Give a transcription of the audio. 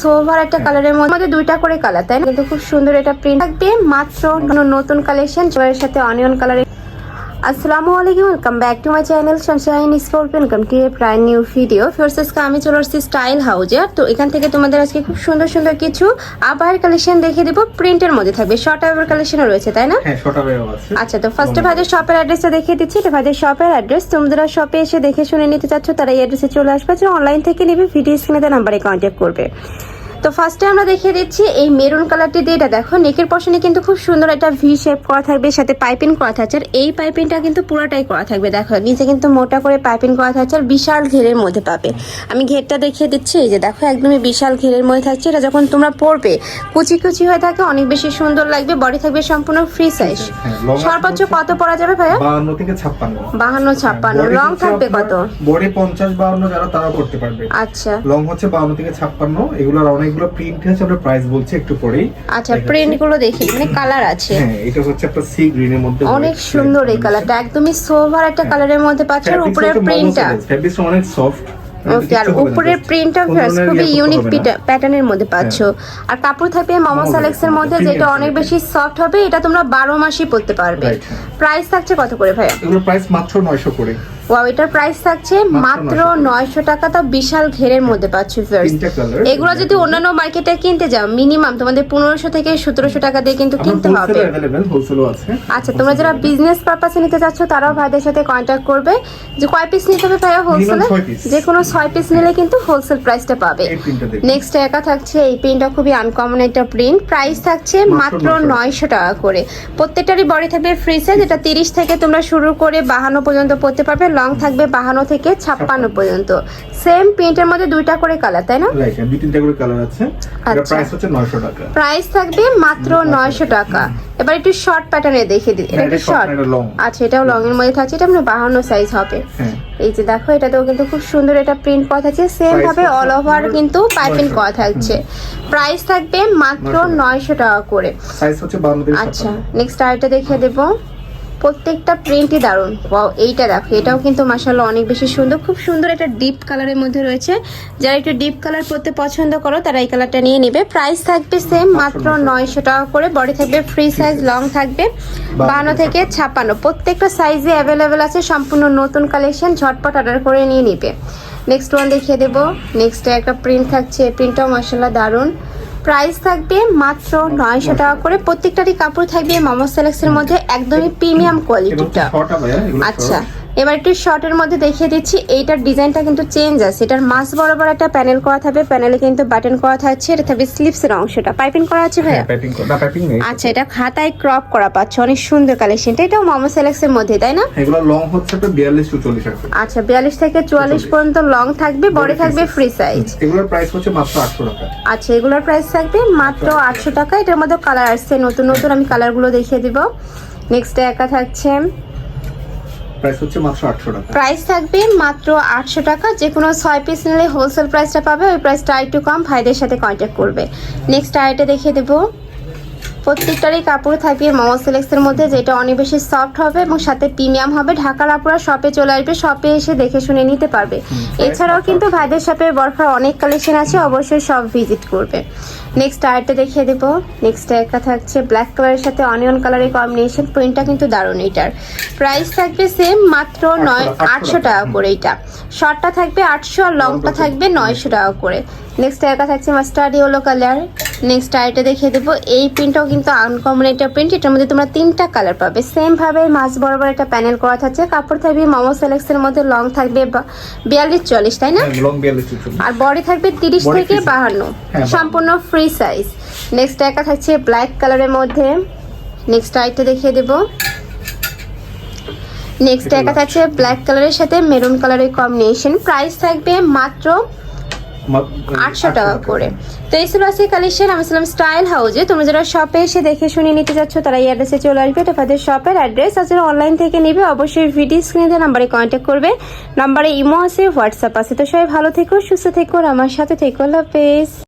Sober একটা কালারের মধ্যে দুইটা করে কালার তাই না? কিন্তু খুব সুন্দর এটা প্রিন্ট থাকবে। মাত্র নতুন কালেকশন এর সাথে অনিয়ন কালারের আসসালামু আলাইকুম welcome back to my channel sunshine sport welcome to a প্রায় নিউ ভিডিও ফার্স্ট আজকে আমি চলে আসছি স্টাইল হাউজে তো এখান থেকে তোমাদের আজকে খুব সুন্দর সুন্দর কিছু আবার কালেকশন দেখে দেবো। প্রিন্টের মধ্যে থাকবে। শর্ট আবার কালেকশনও রয়েছে তাই না? হ্যাঁ শর্ট আওয়ে আছে। আচ্ছা তো ফার্স্টে ভাইদের শপের অ্যাড্রেসটা দেখিয়ে দিচ্ছি। এটা ভাইদের শপের অ্যাড্রেস তোমরা শপে এসে দেখে শুনে নিতে চাচ্ছ তারা এই অ্যাড্রেসে চলে আসবে। যে অনলাইন থেকে নিবে ভিডিও স্ক্রিনে নাম্বারে কন্ট্যাক্ট করবে। তো ফার্স্টে আমরা দেখিয়ে দিচ্ছি এই মেরুন কালারটি দিয়ে এটা দেখো। নেকের পশনে কিন্তু খুব সুন্দর একটা ভি শেপ করা থাকবে সাথে পাইপিং করা থাকছে। আর এই পাইপিংটা কিন্তু পুরোটাই করা থাকবে দেখো। নিচে কিন্তু মোটা করে পাইপিং করা থাকছে আর বিশাল ঘেরের মধ্যে পাবে। আমি ঘেরটা দেখিয়ে দিচ্ছি এই যে দেখো একদমই বিশাল ঘেরের মধ্যে থাকছে। এটা যখন তোমরা পরবে কুচি কুচি হয়ে থাকে অনেক বেশি সুন্দর লাগবে বডি থাকবে সম্পূর্ণ ফ্রি সাইজ হ্যাঁ, সর্বোচ্চ কত পরা যাবে ভাইয়া? 52 থেকে 56 বাহান্ন ছাপ্পান্ন। লং থাকবে কত? বডি 50 52 যারা তারা করতে পারবে। আচ্ছা। লং হচ্ছে 52 থেকে 56 এগুলোর অনেকগুলো প্রিন্ট আছে আমরা প্রাইস বলছি একটু পরেই। আচ্ছা। প্রিন্টগুলো দেখি মানে কালার আছে। হ্যাঁ এটা হচ্ছে একটা সি গ্রিনের মধ্যে অনেক সুন্দর এই কালারটা একদমই সোভার একটা কালারের মধ্যে পাচ্ছ আর উপরের প্রিন্টটা ফেব্রিক্স অনেক সফট ওকে আর উপরের প্রিন্টটা খুবই ইউনিক প্যাটার্নের মধ্যে পাচ্ছ। আর কাপড় থাকবে মামা মামা মধ্যে যেটা অনেক বেশি সফট হবে এটা তোমরা বারো মাসই পরতে পারবে। হ্যাঁ। প্রাইস থাকছে কত করে এগুলোর প্রাইস মাত্র 900 করে। ওয়াও এটার প্রাইস থাকছে মাত্র নয়শো টাকা। তাও বিশাল ঘেরের মধ্যে পাচ্ছ ভিউয়ার্স এগুলো যদি অন্যান্য মার্কেটে কিনতে যাও মিনিমাম তোমাদের পনেরোশো থেকে সতেরোশো টাকা দিয়ে কিন্তু কিনতে হবে। আচ্ছা তোমরা যারা বিজনেস পারপাসে নিতে চাচ্ছ তারাও ভাইদের সাথে কন্ট্যাক্ট করবে। যে কয় পিস নিতে হবে ভাইয়া হোলসেলে যে কোনো ছয় পিস নিলে কিন্তু হোলসেল প্রাইসটা পাবে। নেক্সট একা থাকছে এই প্রিন্টটা খুবই আনকমন একটা প্রিন্ট প্রাইস থাকছে মাত্র নয়শো টাকা। করে। প্রত্যেকটারই বডি থাকবে ফ্রি সাইজ এটা তিরিশ থেকে তোমরা শুরু করে বাহান্ন পর্যন্ত পড়তে পারবে। লং থাকবে বাহান্ন থেকে ছাপ্পান্ন পর্যন্ত। সেম প্রিন্টের মধ্যে দুইটা করে কালার তাই না? দুই তিনটা করে কালার আছে। আচ্ছা। প্রাইস হচ্ছে 900 টাকা। প্রাইস থাকবে মাত্র নয়শো টাকা। এবার একটু শর্ট প্যাটার্নে দেখে দিই। এটা হ্যাঁ, একটু শর্ট। আচ্ছা এটাও লং এর মধ্যে থাকছে। এটা মানে বাহান্ন সাইজ হবে। হ্যাঁ। এই যে দেখো এটাতেও কিন্তু খুব সুন্দর এটা প্রিন্ট করা থাকছে। সেম ভাবে অল ওভার কিন্তু পাইপিং 900 করা থাকছে। প্রাইস থাকবে মাত্র 900 নয়শো টাকা করে। সাইজ হচ্ছে 52 আচ্ছা 56 নেক্সট আরেকটা দেখিয়ে দেব। প্রত্যেকটা প্রিন্টই দারুণ। ওয়াও এইটা দেখো এটাও কিন্তু মাসাল্লাহ অনেক বেশি সুন্দর। খুব সুন্দর একটা ডিপ কালারের মধ্যে রয়েছে। যারা একটু ডিপ কালার পরতে পছন্দ করো তারা এই কালারটা নিয়ে নেবে। প্রাইস থাকবে সেম মাত্র নয়শো টাকা। করে। বডি থাকবে ফ্রি সাইজ লং থাকবে। বান্ন থেকে ছাপ্পান্ন। প্রত্যেকটা সাইজে অ্যাভেলেবেল আছে সম্পূর্ণ নতুন কালেকশন ঝটপট অর্ডার করে নিয়ে নিবে। নেক্সট ওয়ান দেখিয়ে দেবো। নেক্সট একটা প্রিন্ট থাকছে। প্রিন্টটাও মাসাল্লাহ দারুণ। প্রাইস থাকবে মাত্র নয়শো টাকা করে। প্রত্যেকটারই কাপড় থাকবে মামা সেলেক্সের মধ্যে একদমই প্রিমিয়াম কোয়ালিটিটা এগুলো আচ্ছা। এবার একটু শর্টের মধ্যে দেখিয়ে দিচ্ছি এইটার ডিজাইনটা কিন্তু চেঞ্জ আছে। এটার মাছ বরাবর একটা প্যানেল করা থাকবে প্যানেলে কিন্তু বাটন করা থাকছে এটা থাকবে স্লিপসের অংশটা। পাইপিং করা আছে ভাইয়া? হ্যাঁ আচ্ছা এটা খাতায় ক্রপ করা পাচ্ছে অনেক সুন্দর কালেকশনটা এটাও মামা সেলেক্সের মধ্যে তাই না? এগুলো লং হচ্ছে একটা 42 টু 40 আছে আচ্ছা বিয়াল্লিশ থেকে চুয়াল্লিশ পর্যন্ত লং থাকবে বড় থাকবে ফ্রি সাইজ এগুলোর প্রাইস হচ্ছে মাত্র 800 টাকা। আচ্ছা এগুলোর প্রাইস থাকবে মাত্র আটশো টাকা। এটার মধ্যে কালার আসছে নতুন নতুন আমি কালারগুলো দেখিয়ে দিব। নেক্সট একা থাকছে। প্রাইস হচ্ছে মাত্র 800 টাকা। প্রাইস থাকবে মাত্র আটশো টাকা। যে কোনো ছয় পিস নিলে হোলসেল প্রাইসটা পাবে, ওই প্রাইসটা একটু কম, ভাইদের সাথে কন্ট্যাক্ট করবে। নেক্সট আইটা দেখিয়ে দেবো। প্রত্যেকটারই কাপড় থাকবে মোমো সিলেক্সের মধ্যে যেটা অনেক বেশি সফট হবে এবং সাথে প্রিমিয়াম হবে। ঢাকার আপুরা শপে চলে আসবে শপে এসে দেখে শুনে নিতে পারবে। এছাড়াও কিন্তু ভাইদের শপে বরফার অনেক কালেকশন আছে অবশ্যই সব ভিজিট করবে। নেক্সট আরেকটা দেখিয়ে দেবো। নেক্সট একটা থাকছে ব্ল্যাক কালারের সাথে অনিয়ন কালারের কম্বিনেশন প্রিন্টটা কিন্তু দারুণ এটার প্রাইস থাকবে সেম মাত্র নয় আটশো টাকা। করে এটা শর্টটা থাকবে আটশো আর লংটা থাকবে। নয়শো টাকা করে। নেক্সট একটা থাকছে মাস্টার্ড ইয়েলো কালার নেক্সট আরেকটা দেখিয়ে দেবো। এই প্রিন্টটাও কিন্তু আনকমন একটা প্রিন্ট এটার মধ্যে তোমরা তিনটা কালার পাবে। সেমভাবে মাছ বরাবর একটা প্যানেল করা থাকছে। কাপড় থাকবে মোমো সেলেক্সের মধ্যে লং থাকবে বিয়াল্লিশ চল্লিশ তাই না? লং 42 টু 40 আর বডি থাকবে তিরিশ থেকে বাহান্ন। হ্যাঁ, সম্পূর্ণ ফ্রি সাইজ নেক্সট একা থাকছে ব্ল্যাক কালারের মধ্যে। নেক্সট আইটা দেখিয়ে দেবো। নেক্সট একা থাকছে ব্ল্যাক কালারের সাথে মেরুন কালারের কম্বিনেশন প্রাইস থাকবে মাত্র আটশো টাকা করে। তো এই ছিল আজকে কালেকশন আমি ছিলাম স্টাইল হাউজে তোমরা যারা শপে এসে দেখে শুনে নিতে যাচ্ছ তারা এই অ্যাড্রেসে চলে আসবে। এটা তাদের শপের অ্যাড্রেস আর যারা অনলাইন থেকে নেবে। অবশ্যই ভিডিও স্ক্রিনে নাম্বারে কন্ট্যাক্ট করবে। নাম্বারে ইমো আছে হোয়াটসঅ্যাপ আছে। তো সবাই ভালো থেকো সুস্থ থেকো আমার সাথে থেকো। আল্লাহ হাফেজ।